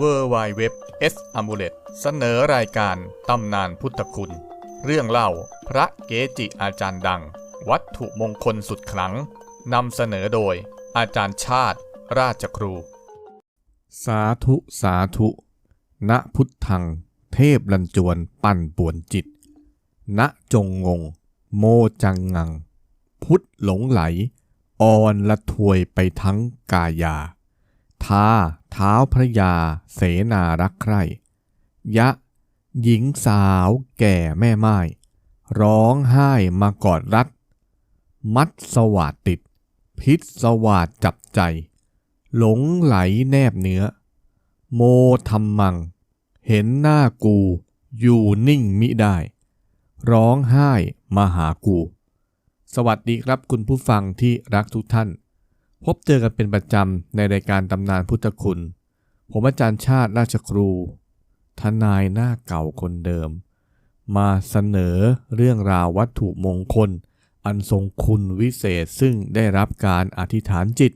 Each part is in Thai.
w w w s a m u l e t เสนอรายการตำนานพุทธคุณ เรื่องเล่าพระเกจิอาจารย์ดัง วัตถุมงคลสุดขลังนำเสนอโดย อาจารย์ชาติ ราชครู สาธุสาธุ ณพุทธัง เทพลันจวนปั่นป่วนจิต ณจงงง โมจังงัง พุทธหลงไหล อ่อนละทวยไปทั้งกายาทา เท้าพระยาเสนารักใคร่ยะ หญิงสาวแก่แม่ไม้ร้องไห้มากอดรัดมัดสวาดติด พิษสวาดจับใจ หลงไหลแนบเนื้อ โมทำมัง เห็นหน้ากูอยู่นิ่งมิได้ ร้องไห้มาหากู สวัสดีครับคุณผู้ฟังที่รักทุกท่าน พบเจอกันเป็นประจำในรายการตำนานพุทธคุณ ผมอาจารย์ชาติราชครู ทนายหน้าเก่าคนเดิม มาเสนอเรื่องราววัตถุมงคล อันทรงคุณวิเศษซึ่งได้รับการอธิษฐานจิต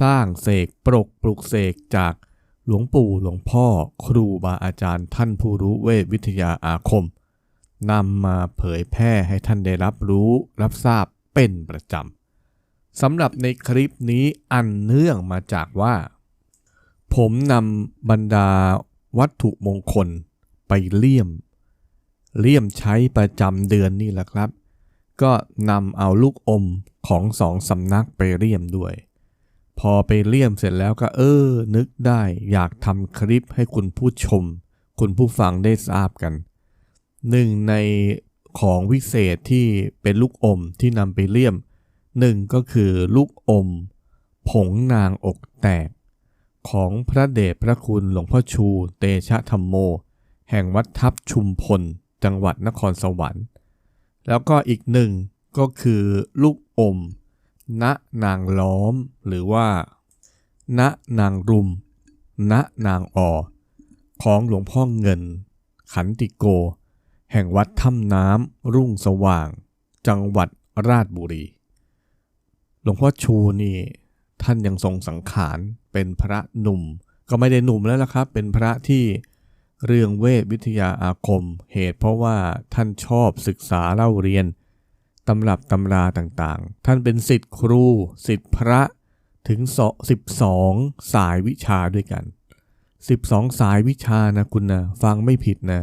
สร้างเสกปรกปลุกเสกจากหลวงปู่หลวงพ่อครูบาอาจารย์ท่านผู้รู้เวทวิทยาอาคมนำมาเผยแพร่ให้ท่านได้รับรู้รับทราบเป็นประจำ สำหรับในคลิปนี้อันเนื่องมาจากว่า ผมนำบรรดาวัตถุมงคลไปเลี่ยม เลี่ยมใช้ประจำเดือนนี่แหละครับ ก็นำเอาลูกอมของสองสำนักไปเลี่ยมด้วย พอไปเลี่ยมเสร็จแล้วก็เออ นึกได้อยากทำคลิปให้คุณผู้ชม คุณผู้ฟังได้ทราบกัน หนึ่งในของวิเศษที่เป็นลูกอมที่นำไปเลี่ยม หนึ่งก็คือลูกอม ผงนางอกแตก ของพระเดชพระคุณหลวงพ่อชู เตชะธรรมโม แห่งวัดทับชุมพล จังหวัดนครสวรรค์ แล้วก็อีกหนึ่งก็คือลูกอม ณนางล้อม หรือว่า ณนางรุม ณนางออของหลวงพ่อเงิน ขันติโก แห่งวัดถ้ำน้ำรุ่งสว่าง จังหวัดราชบุรี หลวงพ่อชูนี่ท่านยังทรงสังขารเป็นพระหนุ่ม ก็ไม่ได้หนุ่มแล้วล่ะครับ เป็นพระที่เรื่องเวทวิทยาอาคม เหตุเพราะว่าท่านชอบศึกษาเล่าเรียนตำรับตำราต่างๆ ท่านเป็นสิทธิ์ครูสิทธิ์พระถึง12สายวิชาด้วยกัน 12 สายวิชานะคุณนะฟังไม่ผิดนะ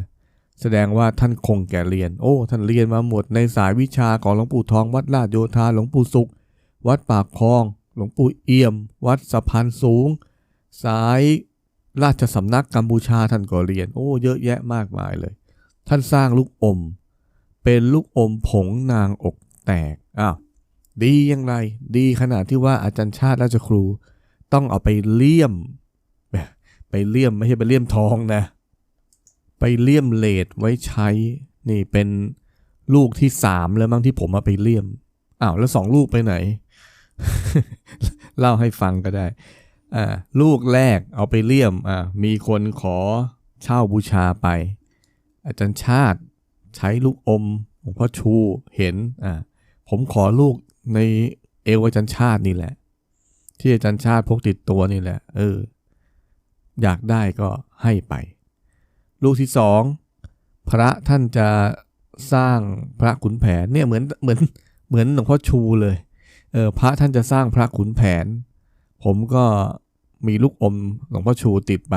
แสดงว่าท่านคงแก่เรียน โอ้ ท่านเรียนมาหมดในสายวิชาของหลวงปู่ทองวัดลาดโยธาหลวงปู่สุข วัดปากคลอง หลวงปู่เอี่ยม วัดสะพานสูง สายราชสำนักกัมพูชาท่านก็เรียน โอ้ เยอะแยะมากมายเลย ท่านสร้างลูกอม เป็นลูกอมผงนางอกแตกอ้าวดีอยังไงดีขนาดที่ว่าอาจารย์ชาติราชครู ต้องเอาไปเลี่ยม ไปเลี่ยมไม่ใช่ไปเลี่ยมทองนะ ไปเลี่ยมเลดไว้ใช้ นี่เป็นลูกที่สามแล้วมั้งที่ผมเอาไปเลี่ยมอ้าวแล้วสองลูกไปไหน เล่าให้ฟังก็ได้อ่าลูกแรกเอาไปเลี่ยมอ่ามีคนขอเช่าบูชาไป อาจารย์ชาติใช้ลูกอมหลวงพ่อชูเห็นอ่าผมขอลูกในเอวอาจารย์ชาตินี่แหละ ที่อาจารย์ชาติพกติดตัวนี่แหละ เออ อยากได้ก็ให้ไป ลูกที่สองพระท่านจะสร้างพระขุนแผนเนี่ยเหมือนเหมือนเหมือนหลวงพ่อชูเลย เออพระท่านจะสร้างพระขุนแผน ผมก็มีลูกอมหลวงพ่อชูติดไป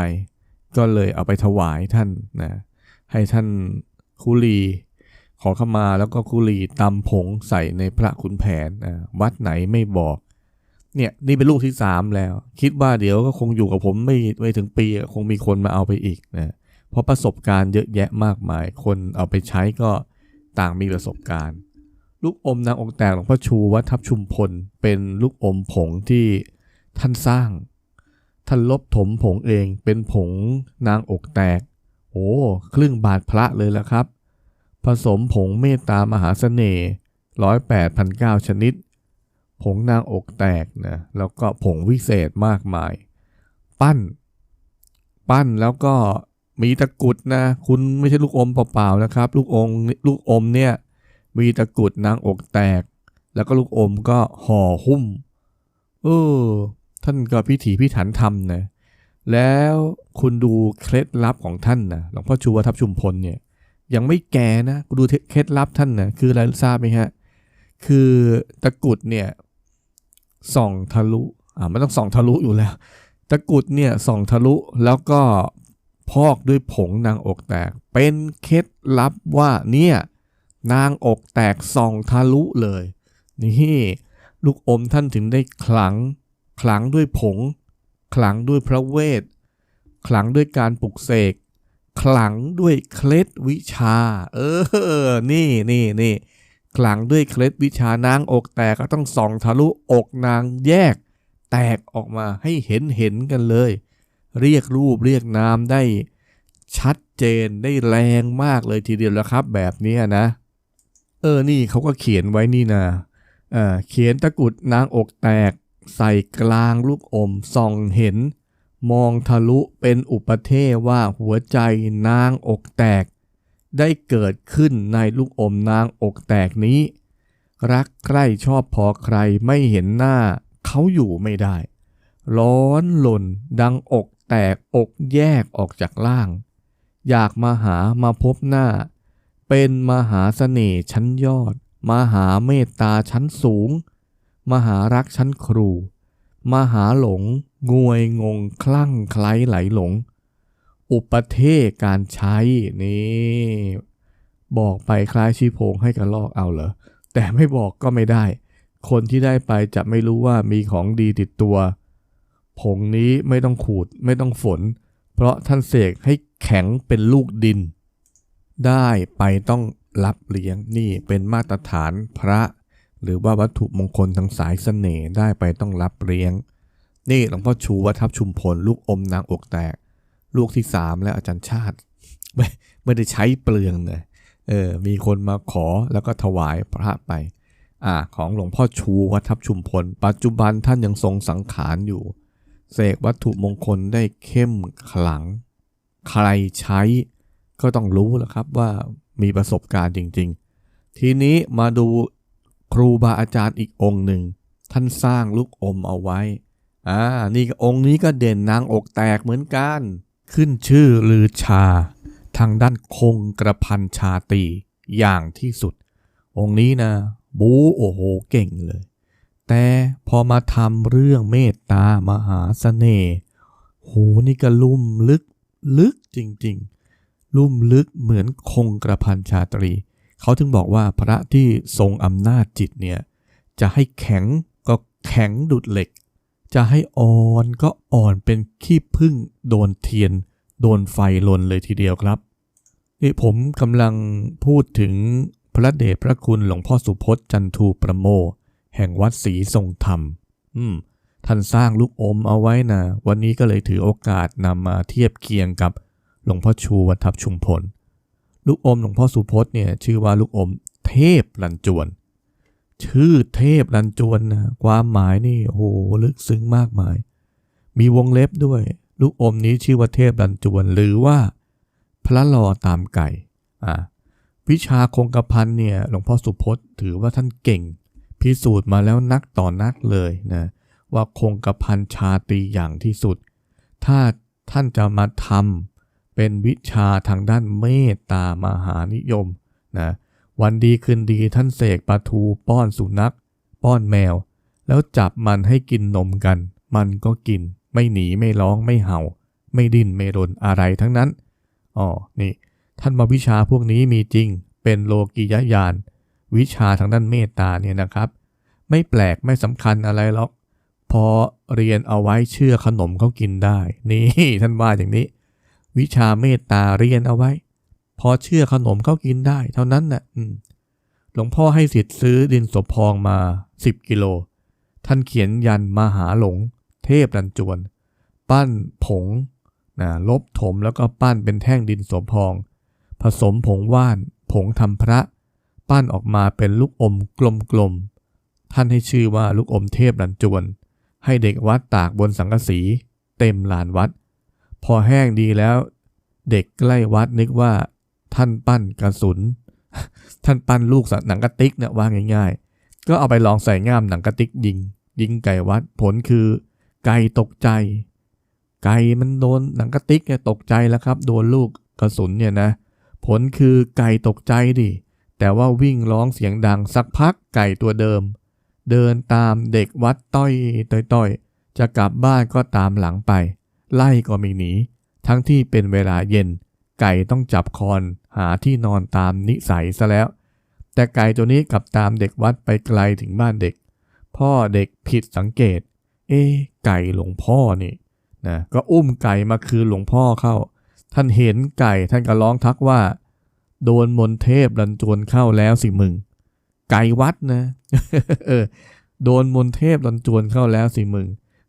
ก็เลยเอาไปถวายท่านนะให้ท่านคุลีขอเข้ามาแล้วก็คุลีตำผงใส่ในพระขุนแผนนะวัดไหนไม่บอก เนี่ยนี่เป็นลูกที่สามแล้ว คิดว่าเดี๋ยวก็คงอยู่กับผมไม่ไม่ถึงปีคงมีคนมาเอาไปอีกนะเพราะประสบการณ์เยอะแยะมากมาย คนเอาไปใช้ก็ต่างมีประสบการณ์ ลูกอมนางองค์แตกหลวงพ่อชูวัดทับชุมพลเป็นลูกอมผงที่ท่านสร้าง ท่านลบถมผงเองเป็นผงนางอกแตก โอ้ครึ่งบาทพระเลยละครับ ผสมผงเมตตามหาเสน่ห์ร้อยแปดพันเก้าชนิด ผงนางอกแตกนะแล้วก็ผงวิเศษมากมาย ปั้น ปั้นแล้วก็มีตะกุดนะ คุณไม่ใช่ลูกอมเปล่าๆนะครับ ลูกองลูกอมเนี่ย มีตะกุดนางอกแตก แล้วก็ลูกอมก็ห่อหุ้ม เออ ท่านก็พิถีพิถันทำนะ แล้วคุณดูเคล็ดลับของท่านนะหลวงพ่อชูวัฒน์ชุมพลเนี่ย ยังไม่แก่นะคุณดูเคล็ดลับท่านนะคืออะไรทราบไหมฮะ คือตะกุดเนี่ยส่องทะลุ อ่าไม่ต้องส่องทะลุอยู่แล้ว ตะกุดเนี่ยส่องทะลุแล้วก็พอกด้วยผงนางอกแตก เป็นเคล็ดลับว่าเนี่ย นางอกแตกส่องทะลุเลย นี่ลูกอมท่านถึงได้ขลัง ขลังด้วยผง ขลังด้วยพระเวท ขลังด้วยการปลุกเสก ขลังด้วยเคล็ดวิชา เออ นี่นี่นี่ขลังด้วยเคล็ดวิชานางอกแตกก็ต้องส่องทะลุอกนางแยก แตกออกมาให้เห็นเห็นกันเลย เรียกรูปเรียกนามได้ชัดเจนได้แรงมากเลยทีเดียวแล้วครับ แบบนี้นะ เออนี่เขาก็เขียนไว้นี่นะเออเขียนตะกุดนางอกแตก ใส่กลางลูกอมส่องเห็น มองทะลุเป็นอุปเทศว่าหัวใจนางอกแตก ได้เกิดขึ้นในลูกอมนางอกแตกนี้ รักใคร่ชอบพอใครไม่เห็นหน้า เขาอยู่ไม่ได้ ร้อนหล่นดังอกแตกอกแยกออกจากล่าง อยากมาหามาพบหน้า เป็นมหาเสน่ห์ชั้นยอด มหาเมตตาชั้นสูง มหารักชั้นครู มหาหลง งวยงงคลั่งไคล้ไหลหลง อุปเทศการใช้นี่บอกไปคล้ายชีโพงให้กระลอกเอาเหรอ แต่ไม่บอกก็ไม่ได้ คนที่ได้ไปจะไม่รู้ว่ามีของดีติดตัว ผงนี้ไม่ต้องขูดไม่ต้องฝน เพราะท่านเสกให้แข็งเป็นลูกดิน ได้ไปต้องรับเลี้ยงนี่เป็นมาตรฐานพระ หรือว่าวัตถุมงคลทางสายเสน่ห์ได้ไปต้องรับเลี้ยง นี่หลวงพ่อชูวัดทับชุมพล ลูกอมนางอกแตก ลูกที่สามแล้วอาจารย์ชาติ ไม่ไม่ได้ใช้เปลืองเลยเออมีคนมาขอแล้วก็ถวายพระไปอ่าของหลวงพ่อชูวัดทับชุมพล ปัจจุบันท่านยังทรงสังขารอยู่เสกวัตถุมงคลได้เข้มขลัง ใครใช้ ก็ต้องรู้แล้วครับว่ามีประสบการณ์จริง ๆ ทีนี้มาดูครูบาอาจารย์อีกองค์หนึ่ง ท่านสร้างลูกอมเอาไว้ อ่า นี่องค์นี้ก็เด่นนางอกแตกเหมือนกัน ขึ้นชื่อลือชา ทางด้านคงกระพันชาตีอย่างที่สุด องค์นี้นะ บูโอ้โหเก่งเลย แต่พอมาทำเรื่องเมตตามหาเสน่ห์โหนี่ก็ลุ่มลึกลึกจริง ๆ ลุ่มลึกเหมือนคงกระพันชาตรี เขาถึงบอกว่าพระที่ทรงอำนาจจิตเนี่ยจะให้แข็งก็แข็งดุดเหล็ก จะให้อ่อนก็อ่อนเป็นขี้พึ่งโดนเทียน โดนไฟลนเลยทีเดียวครับนี่ผมกำลังพูดถึงพระเดชพระคุณหลวงพ่อสุพจน์จันทูประโม แห่งวัดศรีทรงธรรม อืมท่านสร้างลูกอมเอาไว้นะ วันนี้ก็เลยถือโอกาสนำมาเทียบเคียงกับ หลวงพ่อชูวัดทับชุมพล ลูกอมหลวงพ่อสุพจน์เนี่ยชื่อว่าลูกอมเทพลันจวน ชื่อเทพลันจวนนะความหมายนี่โอ้โหลึกซึ้งมากมาย มีวงเล็บด้วย ลูกอมนี้ชื่อว่าเทพลันจวน หรือว่า พระลอตามไก่อ่าวิชาคงกระพันเนี่ยหลวงพ่อสุพจน์ถือว่าท่านเก่ง พิสูจน์มาแล้วนักต่อนักเลยนะว่าคงกระพันชาตรีอย่างที่สุด ถ้าท่านจะมาทำ เป็นวิชาทางด้านเมตตามหานิยมนะวันดีคืนดีท่านเสกปลาทูป้อนสุนัข ป้อนแมว แล้วจับมันให้กินนมกัน มันก็กิน ไม่หนีไม่ร้องไม่เห่า ไม่ดิ้นไม่รนอะไรทั้งนั้นอ๋อนี่ท่านมาวิชาพวกนี้มีจริง เป็นโลกิยญาณวิชาทางด้านเมตตาเนี่ยนะครับ ไม่แปลกไม่สำคัญอะไรหรอกพอเรียนเอาไว้เชื่อขนมเขากินได้ นี่ท่านว่าอย่างนี้ วิชาเมตตาเรียนเอาไว้ พอเชื่อขนมเขากินได้ เท่านั้นนะ่ะหลวงพ่อให้สิทธิ์ซื้อดินสอพองมา10กิโล ท่านเขียนยันมหาหลง เทพรันจวน ปั้นผงนะลบถมแล้วก็ปั้นเป็นแท่งดินสอพอง ผสมผงว่าน ผงทำพระ ปั้นออกมาเป็นลูกอมกลมๆ ท่านให้ชื่อว่าลูกอมเทพรันจวน ให้เด็กวัดตากบนสังกะสี เต็มลานวัด พอแห้งดีแล้ว เด็กใกล้วัดนึกว่าท่านปั้นกระสุน ท่านปั้นลูกหนังกระติกเนี่ยว่าง่ายๆ ก็เอาไปลองใส่ง่ามหนังกระติกยิง ยิงไก่วัดผลคือ ไก่ตกใจ ไก่มันโดนหนังกระติกเนี่ยตกใจแล้วครับ โดนลูกกระสุนเนี่ยนะ ผลคือไก่ตกใจดิ แต่ว่าวิ่งร้องเสียงดังสักพักไก่ตัวเดิม เดินตามเด็กวัดต้อยต้อยต้อยจะกลับบ้านก็ตามหลังไป ไล่ก็ไม่หนี ทั้งที่เป็นเวลาเย็น ไก่ต้องจับคอนหาที่นอนตามนิสัยซะแล้ว แต่ไก่ตัวนี้กลับตามเด็กวัดไปไกลถึงบ้านเด็ก พ่อเด็กผิดสังเกต เอ๊ะไก่หลวงพ่อนี่นะก็อุ้มไก่มาคืนหลวงพ่อเข้า ท่านเห็นไก่ท่านก็ร้องทักว่า โดนมนต์เทพรันจวนเข้าแล้วสิมึง ไก่วัดนะโดนมนต์เทพรันจวนเข้าแล้วสิมึง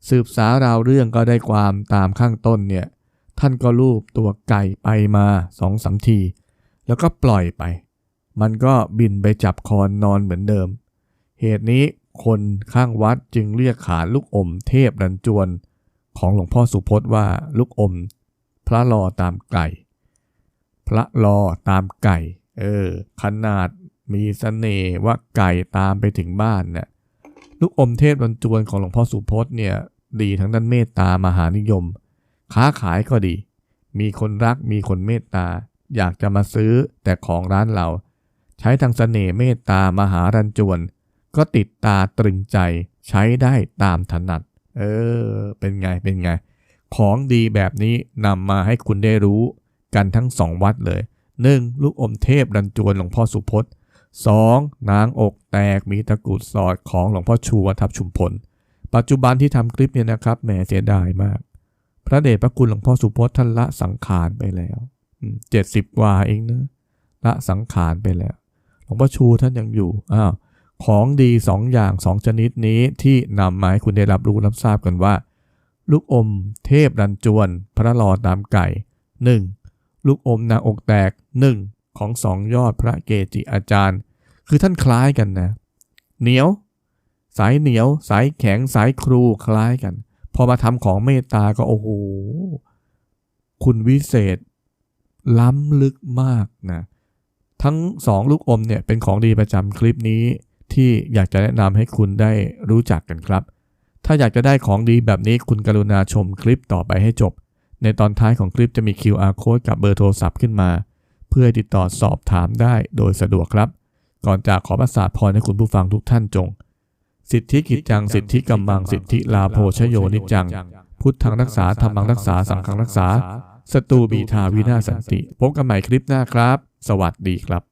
สืบสาราวเรื่องก็ได้ความตามข้างต้นเนี่ยท่านก็ลูบตัวไก่ไปมาสองสามที แล้วก็ปล่อยไป มันก็บินไปจับคอนนอนเหมือนเดิม เหตุนี้คนข้างวัดจึงเรียกขานลูกอมเทพรันจวน ของหลวงพ่อสุพจน์ว่าลูกอม พระรอตามไก่ พระรอตามไก่ เออ ขนาดมีเสน่ห์ว่าไก่ตามไปถึงบ้านเนี่ยลูกอมเทพรันจวนของหลวงพ่อสุพจน์เนี่ย ดีทั้งด้านเมตตามหานิยม ค้าขายก็ดี มีคนรักมีคนเมตตา อยากจะมาซื้อแต่ของร้านเรา ใช้ทางเสน่ห์เมตตามหารันจวน ก็ติดตาตรึงใจใช้ได้ตามถนัด เออ เป็นไงเป็นไง ของดีแบบนี้นำมาให้คุณได้รู้กันทั้งสองวัดเลย 1. ลูกอมเทพรันจวนหลวงพ่อสุพจน์ 2. นางอกแตกมีตะกุดสอดของหลวงพ่อชูวัฒบชุมพล ปัจจุบันที่ทำคลิปเนี่ยนะครับแหมเสียดายมาก พระเดชพระคุณหลวงพ่อสุพจน์ท่านละสังขารไปแล้วเจ็ดสิบกว่าเองนะละสังขารไปแล้ว หลวงพ่อชูท่านยังอยู่อ้าวของดีสองอย่างสองชนิดนี้ที่นำมาให้คุณได้รับรู้รับทราบกันว่า ลูกอมเทพรันจวน พระลอตามไก่ 1. ลูกอมนางอกแตก 1. ของสองยอดพระเกจิอาจารย์ คือท่านคล้ายกันนะ เหนียว สายเหนียว สายแข็ง สายครูคล้ายกัน พอมาทำของเมตตาก็โอ้โห คุณวิเศษ ล้ำลึกมากนะ ทั้งสองลูกอมเนี่ยเป็นของดีประจำคลิปนี้ ที่อยากจะแนะนำให้คุณได้รู้จักกันครับ ถ้าอยากจะได้ของดีแบบนี้คุณกรุณาชมคลิปต่อไปให้จบ ในตอนท้ายของคลิปจะมี QR code กับเบอร์โทรศัพท์ขึ้นมา เพื่อติดต่อสอบถามได้โดยสะดวกครับ ก่อนจากขอประสาทพรให้คุณผู้ฟังทุกท่านจง สิทธิกิจจังสิทธิกัมมังสิทธิลาโภชโยนิจัง พุทธังรักษาธรรมังรักษาสังฆังรักษาศัตรูบีทาวินาศสันติพบกันใหม่คลิปหน้าครับ สวัสดีครับ